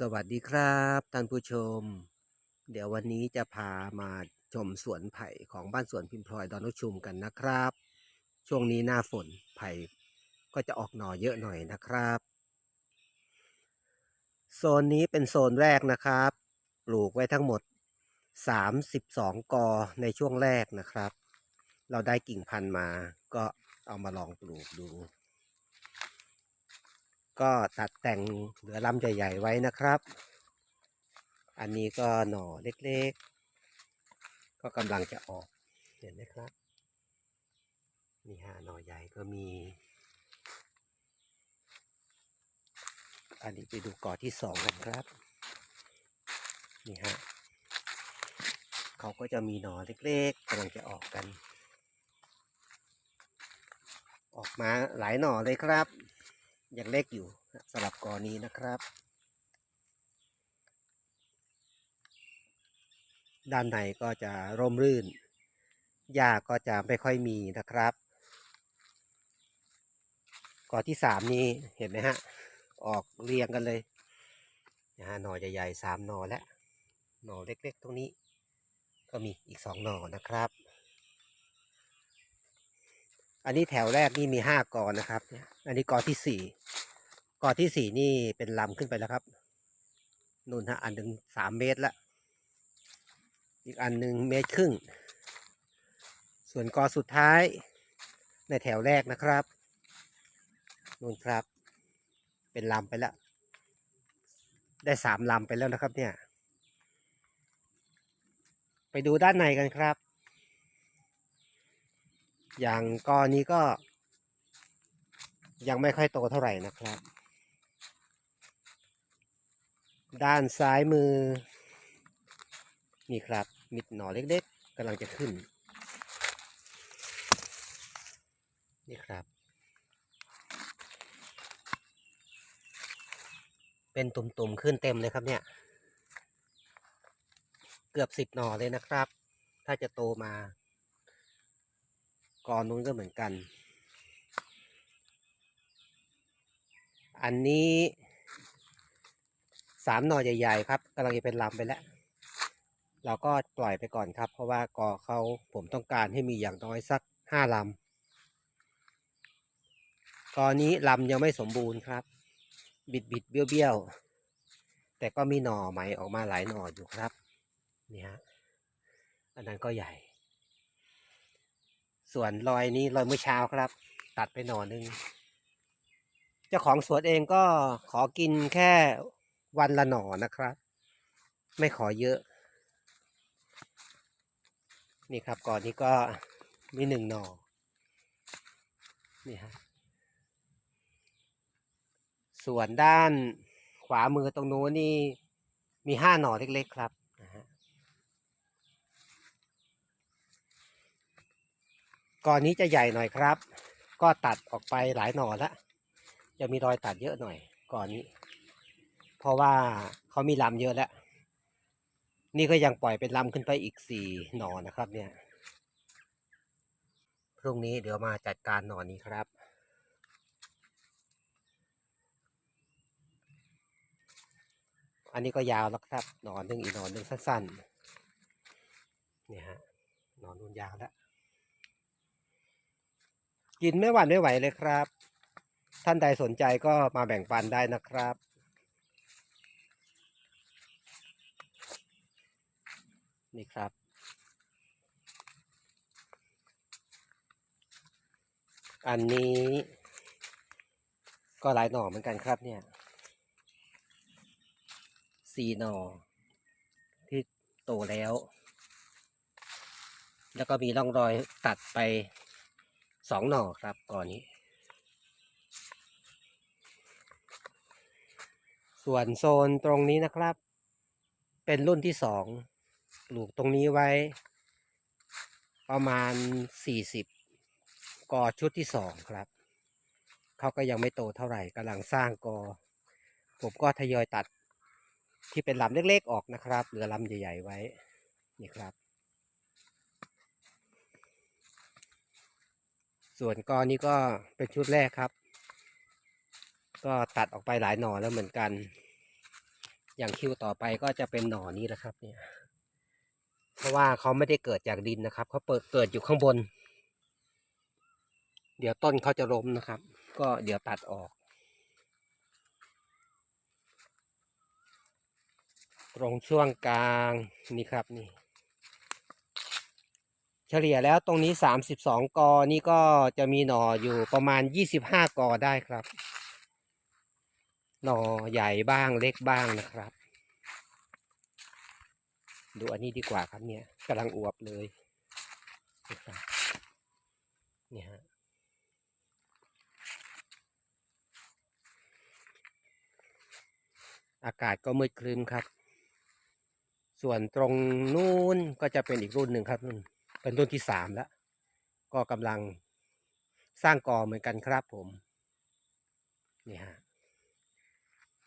สวัสดีครับท่านผู้ชม เดี๋ยววันนี้จะพามาชมสวนไผ่ของบ้านสวนพิมพลอยดอนนชุมกันนะครับ ช่วงนี้หน้าฝนไผ่ก็จะออกหน่อเยอะหน่อยนะครับ โซนนี้เป็นโซนแรกนะครับ ปลูกไว้ทั้งหมด 32 กอในช่วงแรกนะครับ เราได้กิ่งพันธุ์มาก็เอามาลองปลูกดู ก็ตัดแต่งเหลือลำใหญ่ ๆ ไว้นะครับ อันนี้ก็หน่อเล็กๆ ก็กำลังจะออกเห็นไหมครับนี่ฮะหน่อใหญ่ก็มี อันนี้ไปดูก่อที่สองกันครับ นี่ฮะเขาก็จะมีหน่อเล็กๆกำลังจะออกกัน ออกมาหลายหน่อเลยครับ ยังเล็กอยู่สำหรับกอนี้นะครับ ด้านในก็จะร่มรื่นหญ้าก็จะไม่ค่อยมีนะครับกอที่สามนี้เห็นไหมฮะ ออกเรียงกันเลยนะฮะหน่อใหญ่ๆสามหน่อและหน่อเล็กๆ ตรงนี้ ก็มีอีกสองหน่อนะครับ อันนี้แถวแรกนี่มีห้ากอนะครับ อันนี้กอที่สี่กอที่สี่นี่เป็นลำขึ้นไปแล้วครับนู่นฮะอันหนึ่งสามเมตรละอีกอันหนึ่งเมตรครึ่ง ส่วนกอสุดท้าย ในแถวแรกนะครับนู่นครับ เป็นลำไปแล้ว ได้สามลำไปแล้วนะครับเนี่ย ไปดูด้านในกันครับ อย่างกอนี้ก็ ยังไม่ค่อยโตเท่าไหร่นะครับ ด้านซ้ายมือ นี่ครับ มิดหน่อเล็กๆกำลังจะขึ้น นี่ครับ เป็นตุ่มๆขึ้นเต็มเลยครับเนี่ย เกือบสิบหน่อเลยนะครับ ถ้าจะโตมา กอนนู้นก็เหมือนกัน อันนี้สามหน่อใหญ่ๆครับกำลังจะเป็นลำไปแล้ว เราก็ปล่อยไปก่อนครับ เพราะว่ากอเขาผมต้องการให้มีอย่างน้อยสักห้าลำกอนี้ลำยังไม่สมบูรณ์ครับ บิดบิดๆเบี้ยวเบี้ยวๆแต่ก็มีหน่อใหม่ออกมาหลายหน่ออยู่ครับนี่ฮะอันนั้นก็ใหญ่ ส่วนรอยนี้รอยเมื่อเช้าครับ ตัดไปหน่อนึงเจ้าของสวนเองก็ขอกินแค่วันละหน่อนะครับ ไม่ขอเยอะ นี่ครับก่อนนี้ก็มีหนึ่งหน่อนี่ฮะส่วนด้านขวามือตรงโน้นนี่มีห้าหน่อเล็กๆครับนะฮะ ก่อนนี้จะใหญ่หน่อยครับ ก็ตัดออกไปหลายหน่อแล้วจะมีรอยตัดเยอะหน่อยก่อนนี้ เพราะว่าเขามีลำเยอะแล้ว นี่ก็ยังปล่อยเป็นลำขึ้นไปอีกสี่หน่อนะครับ เนี่ยพรุ่งนี้เดี๋ยวมาจัดการหน่อนี้ครับอันนี้ก็ยาวแล้วครับหนอนหนึ่งอีกหนอนหนึ่งสั้นๆ เนี่ยฮะหนอนนูนยาวแล้ว กินไม่หวั่นไม่ไหวเลยครับ ท่านใดสนใจก็มาแบ่งปันได้นะครับ นี่ครับ อันนี้ก็หลายหน่อเหมือนกันครับเนี่ยสี่หน่อ ที่โตแล้ว แล้วก็มีร่องรอยตัดไป สองหน่อครับก่อนนี้ ส่วนโซนตรงนี้นะครับ เป็นรุ่นที่สองปลูกตรงนี้ไว้ ประมาณสี่สิบกอชุดที่สองครับ เขาก็ยังไม่โตเท่าไหร่กำลังสร้างกอ ผมก็ทยอยตัดที่เป็นลำเล็กๆออกนะครับ เหลือลำใหญ่ๆไว้ นี่ครับ ส่วนกอนี้ก็เป็นชุดแรกครับ ก็ตัดออกไปหลายหน่อแล้วเหมือนกัน อย่างคิวต่อไปก็จะเป็นหน่อนี้แหละครับเนี่ยเพราะว่าเขาไม่ได้เกิดจากดินนะครับเขาเปิดเกิดอยู่ข้างบน เดี๋ยวต้นเขาจะล้มนะครับ ก็เดี๋ยวตัดออก ตรงช่วงกลางนี่ครับนี่ เฉลี่ยแล้วตรงนี้สามสิบสองกอ นี่ก็จะมีหน่ออยู่ประมาณยี่สิบห้ากอได้ครับ หน่อใหญ่บ้างเล็กบ้างนะครับ ดูอันนี้ดีกว่าครับเนี่ยกำลังอวบเลยนี่ฮะอากาศก็มืดครึ้มครับ ส่วนตรงนู้นก็จะเป็นอีกรุ่นหนึ่งครับนุ่น เป็นรุ่นที่สามแล้ว ก็กำลังสร้างกอเหมือนกันครับผม นี่ฮะ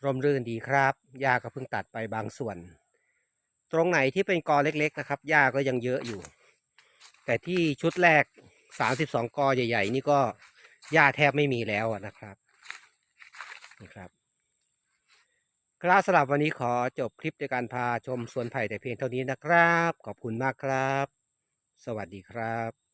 ร่มรื่นดีครับหญ้าก็เพิ่งตัดไปบางส่วน ตรงไหนที่เป็นกอเล็กๆนะครับหญ้าก็ยังเยอะอยู่ แต่ที่ชุดแรกสามสิบสองกอใหญ่ ๆ นี่ก็หญ้าแทบไม่มีแล้วนะครับนี่ครับครับสำหรับวันนี้ขอจบคลิปด้วยการพาชมสวนไผ่แต่เพียงเท่านี้นะครับ ขอบคุณมากครับ สวัสดีครับ